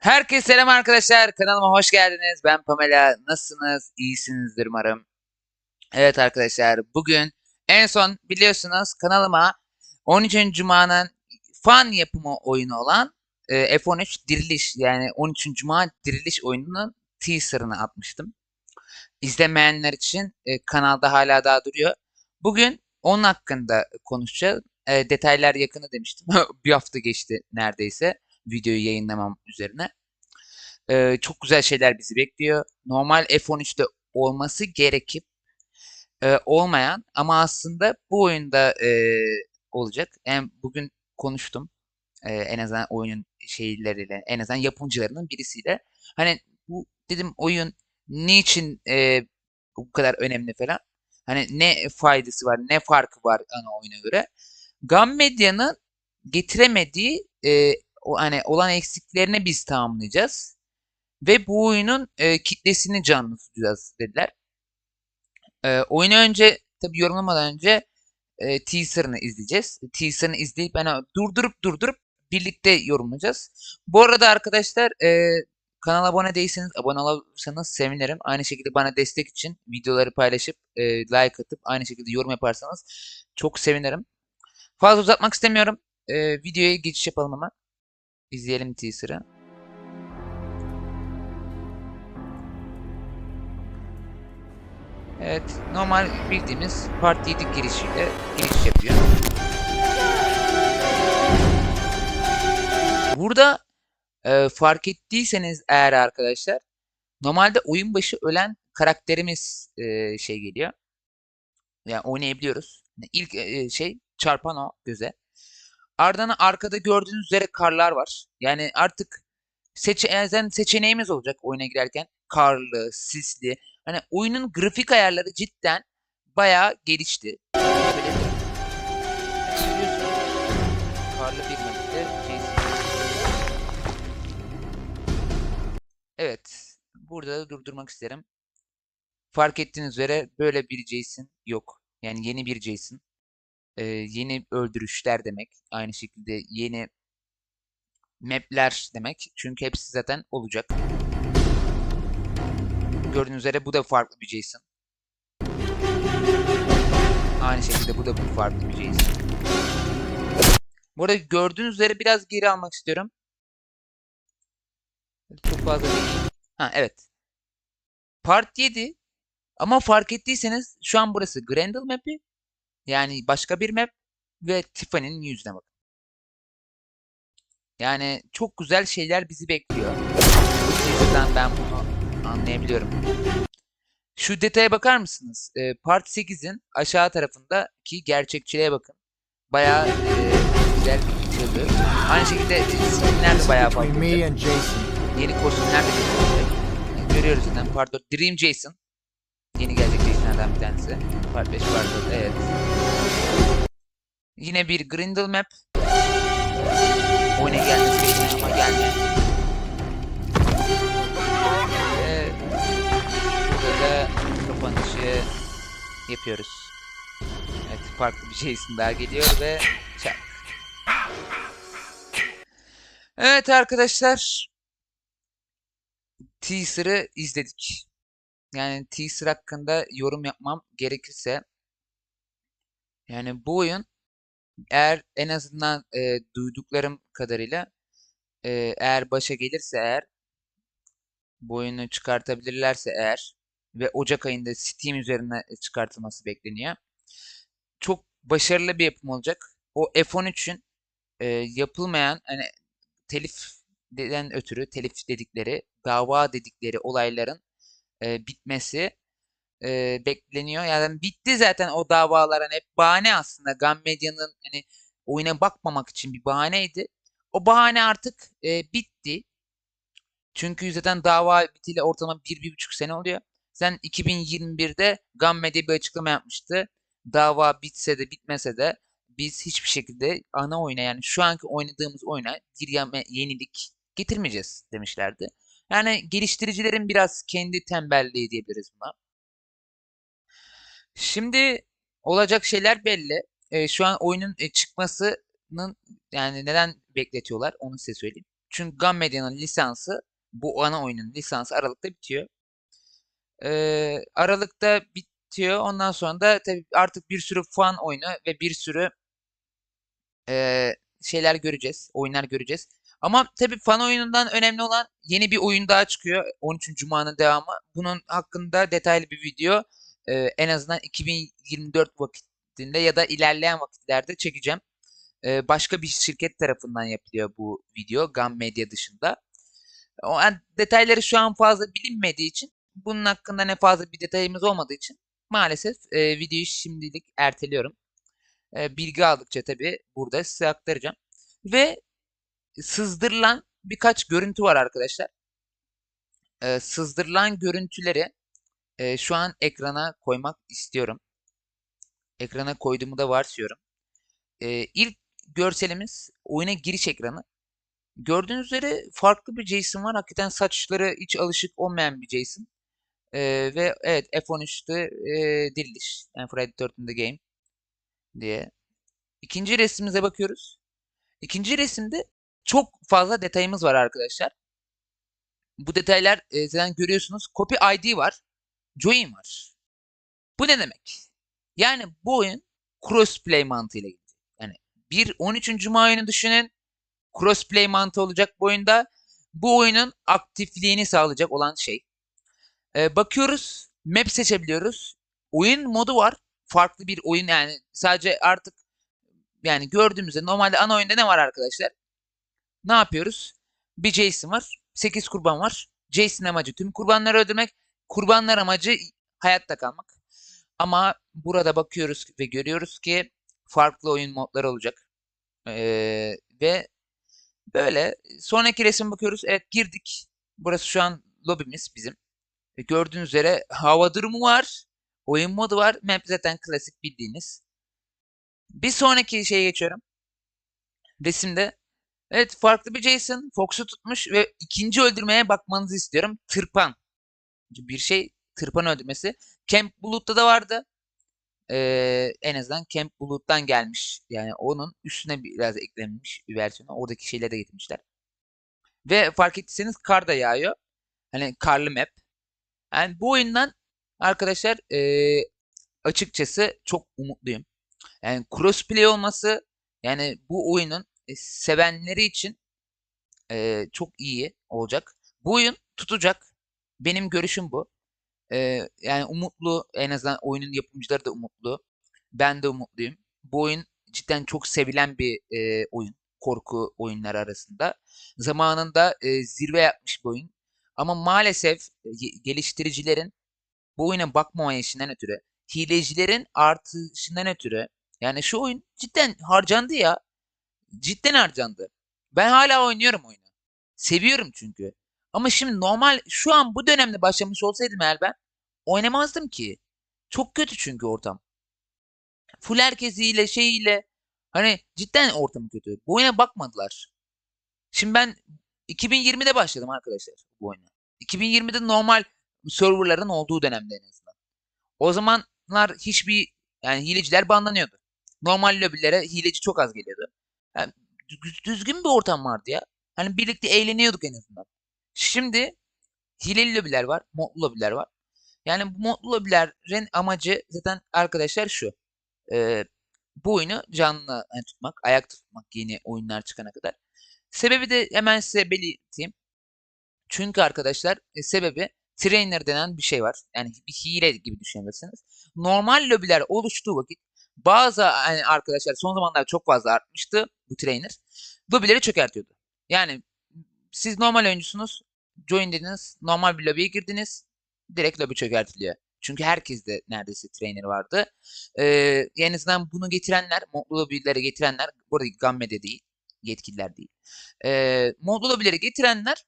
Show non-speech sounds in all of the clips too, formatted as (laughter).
Herkese selam arkadaşlar. Kanalıma hoş geldiniz. Ben Pamela. Nasılsınız? İyisinizdir umarım. Evet arkadaşlar bugün en son biliyorsunuz kanalıma 13. Cuma'nın fan yapımı oyunu olan e, F13 Diriliş yani 13. Cuma Diriliş oyununun teaserını atmıştım. İzlemeyenler için e, kanalda hala daha duruyor. Bugün onun hakkında konuşacağız. E, detaylar yakını demiştim. (laughs) Bir hafta geçti neredeyse videoyu yayınlamam üzerine. Ee, çok güzel şeyler bizi bekliyor. Normal F13'te olması gerekip e, olmayan ama aslında bu oyunda e, olacak. Yani bugün konuştum. E, en azından oyunun şeyleriyle, en azından yapımcılarının birisiyle. Hani bu dedim oyun niçin e, bu kadar önemli falan. Hani ne faydası var, ne farkı var ana oyuna göre. Gam Medya'nın getiremediği e, o, hani olan eksiklerini biz tamamlayacağız. Ve bu oyunun e, kitlesini canlı tutacağız dediler. E, oyunu önce tabi yorumlamadan önce e, teaser'ını izleyeceğiz. Teaser'ını izleyip hani durdurup durdurup birlikte yorumlayacağız. Bu arada arkadaşlar e, kanala abone değilseniz abone olursanız sevinirim. Aynı şekilde bana destek için videoları paylaşıp e, like atıp aynı şekilde yorum yaparsanız çok sevinirim. Fazla uzatmak istemiyorum. E, videoya geçiş yapalım ama. İzleyelim teaser'ı. Evet, normal bildiğimiz Part 7 girişiyle giriş yapıyor. Burada e, fark ettiyseniz eğer arkadaşlar, normalde oyun başı ölen karakterimiz e, şey geliyor. Yani oynayabiliyoruz. İlk e, şey çarpan o göze. Ardından arkada gördüğünüz üzere karlar var. Yani artık seçe seçeneğimiz olacak oyuna girerken. Karlı, sisli. Hani oyunun grafik ayarları cidden bayağı gelişti. Böyle Karlı bir Evet. Burada da durdurmak isterim. Fark ettiğiniz üzere böyle bir Jason yok. Yani yeni bir Jason. Ee, yeni öldürüşler demek. Aynı şekilde yeni map'ler demek. Çünkü hepsi zaten olacak. Gördüğünüz üzere bu da farklı bir Jason. Aynı şekilde bu da bu farklı bir Jason. Bu arada gördüğünüz üzere biraz geri almak istiyorum. Çok fazla değil. Ha evet. Part 7 ama fark ettiyseniz şu an burası Grendel map'i. Yani başka bir map ve Tiffany'nin yüzüne bakın. Yani çok güzel şeyler bizi bekliyor. Bu yüzden ben bunu anlayabiliyorum. Şu detaya bakar mısınız? E, Part 8'in aşağı tarafındaki gerçekçiliğe bakın. Bayağı e, güzel bir çıldı. Aynı şekilde skinler de bayağı farklı. Yeni kostümler de. Yani görüyoruz zaten. Part 4 Dream Jason. Yeni gelecek Jason'lardan bir tanesi. Part 5, Part 4 evet. Yine bir Grindel map. Oyuna gelmesi beklenen ama gelmiyor. Ve burada da kapanışı yapıyoruz. Evet farklı bir Jason daha geliyor ve çak. Evet arkadaşlar. Teaser'ı izledik. Yani teaser hakkında yorum yapmam gerekirse yani bu oyun eğer en azından e, duyduklarım kadarıyla e, eğer başa gelirse eğer bu oyunu çıkartabilirlerse eğer ve Ocak ayında Steam üzerine çıkartılması bekleniyor. Çok başarılı bir yapım olacak. O F13'ün e, yapılmayan hani telifden ötürü telif dedikleri, dava dedikleri olayların e, bitmesi e, bekleniyor. Yani bitti zaten o davalar hani hep bahane aslında. Gun Media'nın hani oyuna bakmamak için bir bahaneydi. O bahane artık e, bitti. Çünkü zaten dava bitiyle ortalama 1-1,5 sene oluyor. Sen 2021'de Gun Media bir açıklama yapmıştı. Dava bitse de bitmese de biz hiçbir şekilde ana oyuna yani şu anki oynadığımız oyuna bir yenilik getirmeyeceğiz demişlerdi. Yani geliştiricilerin biraz kendi tembelliği diyebiliriz buna. Şimdi olacak şeyler belli. E, şu an oyunun e, çıkmasının yani neden bekletiyorlar onu size söyleyeyim. Çünkü Gun Media'nın lisansı bu ana oyunun lisansı Aralık'ta bitiyor. Ee, Aralık'ta bitiyor. Ondan sonra da tabii artık bir sürü fan oyunu ve bir sürü e, şeyler göreceğiz. Oyunlar göreceğiz. Ama tabii fan oyunundan önemli olan yeni bir oyun daha çıkıyor. 13. Cuma'nın devamı. Bunun hakkında detaylı bir video e, en azından 2024 vakitinde ya da ilerleyen vakitlerde çekeceğim. E, başka bir şirket tarafından yapılıyor bu video. Gun Media dışında. O, yani detayları şu an fazla bilinmediği için bunun hakkında ne fazla bir detayımız olmadığı için maalesef e, videoyu şimdilik erteliyorum. E, bilgi aldıkça tabii burada size aktaracağım. Ve sızdırılan birkaç görüntü var arkadaşlar. E, sızdırılan görüntüleri e, şu an ekrana koymak istiyorum. Ekrana koyduğumu da varsıyorum. E, ilk görselimiz oyuna giriş ekranı. Gördüğünüz üzere farklı bir Jason var. Hakikaten saçları hiç alışık olmayan bir Jason. E, ve evet F13'te e, diriliş. Yani Friday the 13th Game diye. İkinci resmimize bakıyoruz. İkinci resimde çok fazla detayımız var arkadaşlar. Bu detaylar e, zaten görüyorsunuz. Copy ID var. Join var. Bu ne demek? Yani bu oyun crossplay mantığıyla gidecek. Yani bir 13. Cuma oyunu düşünün. Crossplay mantığı olacak bu oyunda. Bu oyunun aktifliğini sağlayacak olan şey. E, bakıyoruz. Map seçebiliyoruz. Oyun modu var. Farklı bir oyun yani sadece artık yani gördüğümüzde normalde ana oyunda ne var arkadaşlar? Ne yapıyoruz? Bir Jason var. 8 kurban var. Jason amacı tüm kurbanları öldürmek. Kurbanlar amacı hayatta kalmak. Ama burada bakıyoruz ve görüyoruz ki farklı oyun modları olacak. Ee, ve böyle sonraki resim bakıyoruz. Evet girdik. Burası şu an lobimiz bizim. E, gördüğünüz üzere hava durumu var. Oyun modu var. Map zaten klasik bildiğiniz. Bir sonraki şeye geçiyorum. Resimde. Evet farklı bir Jason Fox'u tutmuş ve ikinci öldürmeye bakmanızı istiyorum. Tırpan. Bir şey tırpan öldürmesi. Camp Bulut'ta da vardı. Ee, en azından Camp Bulut'tan gelmiş. Yani onun üstüne biraz eklenmiş bir versiyonu. Oradaki şeyleri de getirmişler. Ve fark ettiyseniz kar da yağıyor. Hani karlı map. Yani bu oyundan arkadaşlar ee, açıkçası çok umutluyum. Yani crossplay olması yani bu oyunun e, sevenleri için e, çok iyi olacak. Bu oyun tutacak. Benim görüşüm bu. E, yani umutlu en azından oyunun yapımcıları da umutlu. Ben de umutluyum. Bu oyun cidden çok sevilen bir e, oyun. Korku oyunları arasında. Zamanında e, zirve yapmış bir oyun. Ama maalesef geliştiricilerin bu oyuna bakmamayışından ötürü, hilecilerin artışından ötürü yani şu oyun cidden harcandı ya. Cidden harcandı. Ben hala oynuyorum oyunu. Seviyorum çünkü. Ama şimdi normal şu an bu dönemde başlamış olsaydım eğer ben oynamazdım ki. Çok kötü çünkü ortam. Full herkesiyle şeyiyle hani cidden ortam kötü. Bu oyuna bakmadılar. Şimdi ben 2020'de başladım arkadaşlar bu oyuna. 2020'de normal serverların olduğu dönemde en azından. O zamanlar hiçbir yani hileciler banlanıyordu. Normal lobilere hileci çok az geliyordu. Yani düzgün bir ortam vardı ya. Hani birlikte eğleniyorduk en azından. Şimdi hileli lobiler var, modlu lobiler var. Yani bu modlu lobilerin amacı zaten arkadaşlar şu. E, bu oyunu canlı yani tutmak, ayakta tutmak yeni oyunlar çıkana kadar. Sebebi de hemen size belirteyim. Çünkü arkadaşlar e, sebebi trainer denen bir şey var. Yani bir hile gibi düşünebilirsiniz. Normal lobiler oluştuğu vakit bazı yani arkadaşlar son zamanlarda çok fazla artmıştı bu trainer. Lobileri çökertiyordu. Yani siz normal oyuncusunuz. Join dediniz. Normal bir lobiye girdiniz. Direkt lobi çökertiliyor. Çünkü herkeste neredeyse trainer vardı. Ee, en azından bunu getirenler, modlu lobilere getirenler, burada Gamme'de değil, yetkililer değil. Ee, modlu lobilere getirenler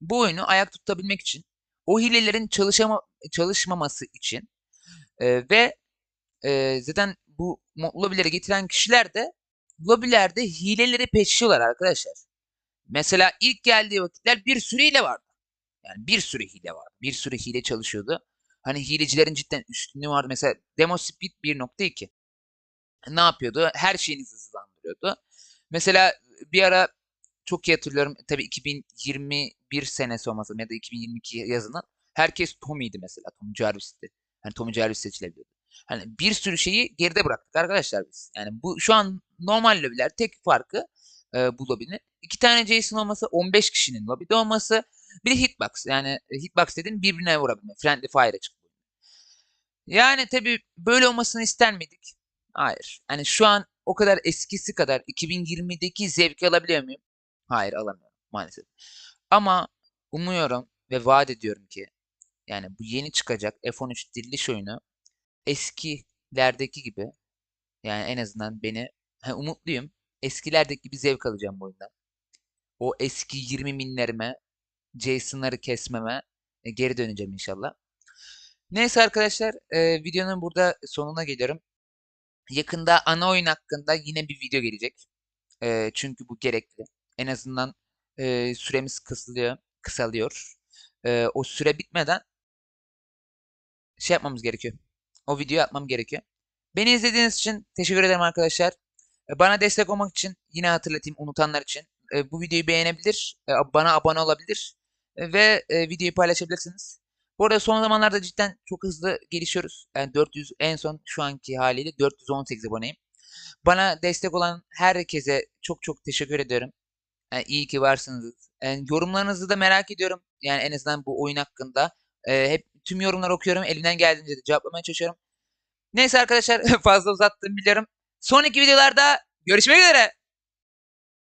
bu oyunu ayak tutabilmek için, o hilelerin çalışama, çalışmaması için e, ve e, zaten bu lobilere getiren kişiler de lobilerde hileleri peşliyorlar arkadaşlar. Mesela ilk geldiği vakitler bir sürü hile vardı. Yani bir sürü hile vardı. Bir sürü hile çalışıyordu. Hani hilecilerin cidden üstünlüğü vardı. Mesela Demo Speed 1.2. Ne yapıyordu? Her şeyini hızlandırıyordu. Mesela bir ara çok iyi hatırlıyorum. Tabii 2021 senesi olması ya da 2022 yazının. Herkes Tommy'ydi mesela. Tommy Jarvis'ti. Hani Tommy Jarvis seçilebiliyordu. Hani bir sürü şeyi geride bıraktık arkadaşlar biz. Yani bu şu an normal lobiler tek farkı e, bu lobinin. iki tane Jason olması, 15 kişinin lobide olması. Bir de hitbox. Yani e, hitbox dediğim birbirine vurabilme. Friendly fire açık. Yani tabii böyle olmasını ister miydik? Hayır. Hani şu an o kadar eskisi kadar 2020'deki zevki alabiliyor muyum? Hayır alamıyorum maalesef. Ama umuyorum ve vaat ediyorum ki yani bu yeni çıkacak F13 diriliş oyunu eskilerdeki gibi yani en azından beni ha, umutluyum. Eskilerdeki gibi zevk alacağım bu oyundan. O eski 20 minlerime, Jason'ları kesmeme e, geri döneceğim inşallah. Neyse arkadaşlar e, videonun burada sonuna geliyorum. Yakında ana oyun hakkında yine bir video gelecek. E, çünkü bu gerekli. En azından e, süremiz kısılıyor, kısalıyor. E, o süre bitmeden şey yapmamız gerekiyor. O videoyu atmam gerekiyor. Beni izlediğiniz için teşekkür ederim arkadaşlar. E, Bana destek olmak için yine hatırlatayım unutanlar için. e, Bu videoyu beğenebilir, e, bana abone olabilir ve e, videoyu paylaşabilirsiniz. Bu arada son zamanlarda cidden çok hızlı gelişiyoruz. Yani 400 en son şu anki haliyle 418 aboneyim. Bana destek olan herkese çok çok teşekkür ediyorum. Yani iyi ki varsınız. Yani yorumlarınızı da merak ediyorum. Yani en azından bu oyun hakkında. E, hep tüm yorumları okuyorum. Elimden geldiğince de cevaplamaya çalışıyorum. Neyse arkadaşlar (laughs) fazla uzattım biliyorum. Sonraki videolarda görüşmek üzere.